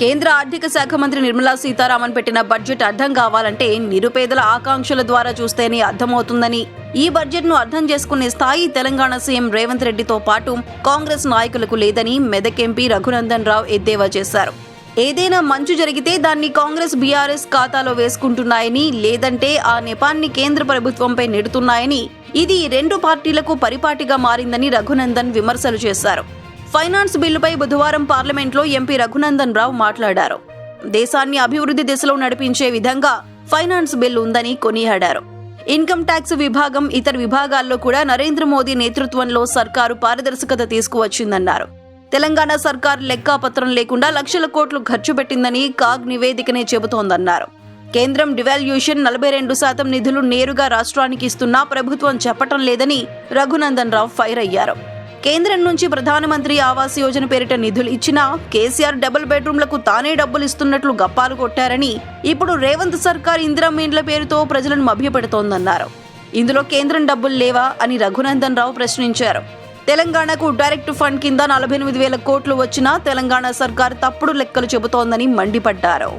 కేంద్ర ఆర్థిక శాఖ మంత్రి నిర్మలా సీతారామన్ పెట్టిన బడ్జెట్ అర్థం కావాలంటే నిరుపేదల ఆకాంక్షల ద్వారా చూస్తేనే అర్థమవుతుందని ఈ బడ్జెట్ను అర్థం చేసుకునే స్థాయి తెలంగాణ సీఎం రేవంత్ రెడ్డితో పాటు కాంగ్రెస్ నాయకులకు లేదని మెదక్ ఎంపీ రఘునందన్ రావు ఎద్దేవా చేశారు. ఏదైనా మంచు జరిగితే దాన్ని కాంగ్రెస్ బీఆర్ఎస్ ఖాతాలో వేసుకుంటున్నాయని లేదంటే ఆ నెపాన్ని కేంద్ర ప్రభుత్వంపై నెడుతున్నాయని ఇది రెండు పార్టీలకు పరిపాటిగా మారిందని రఘునందన్ విమర్శలు చేశారు. ఫైనాన్స్ బిల్లుపై బుధవారం పార్లమెంట్లో ఎంపీ రఘునందన్ రావు మాట్లాడారు. దేశాన్ని అభివృద్ధి దిశలో నడిపించే విధంగా ఫైనాన్స్ బిల్ ఉందని కొనియాడారు. ఇన్కమ్ ట్యాక్స్ విభాగం ఇతర విభాగాల్లో కూడా నరేంద్ర మోదీ నేతృత్వంలో సర్కారు పారదర్శకత తీసుకువచ్చిందన్నారు. తెలంగాణ సర్కార్ లెక్కాపత్రం లేకుండా లక్షల కోట్లు ఖర్చు పెట్టిందని కాగ్ నివేదికనే చెబుతోందన్నారు. కేంద్రం డివాల్యూషన్ నలభై రెండు శాతం నిధులు నేరుగా రాష్ట్రానికి ఇస్తున్నా ప్రభుత్వం చెప్పటం లేదని రఘునందన్ రావు ఫైర్ అయ్యారు. కేంద్రం నుంచి ప్రధానమంత్రి ఆవాస్ యోజన పేరిట నిధులు ఇచ్చినా కేసీఆర్ డబుల్ బెడ్రూమ్లకు తానే డబ్బులు ఇస్తున్నట్లు గప్పాలు కొట్టారని ఇప్పుడు రేవంత్ సర్కార్ ఇందిరమ్మ ఇండ్ల పేరుతో ప్రజలను మభ్యపెడుతోందన్నారు. ఇందులో కేంద్రం డబ్బులు లేవా అని రఘునందన్ రావు ప్రశ్నించారు. తెలంగాణకు డైరెక్ట్ ఫండ్ కింద నలభై ఎనిమిది వేల కోట్లు వచ్చినా తెలంగాణ సర్కార్ తప్పుడు లెక్కలు చెబుతోందని మండిపడ్డారు.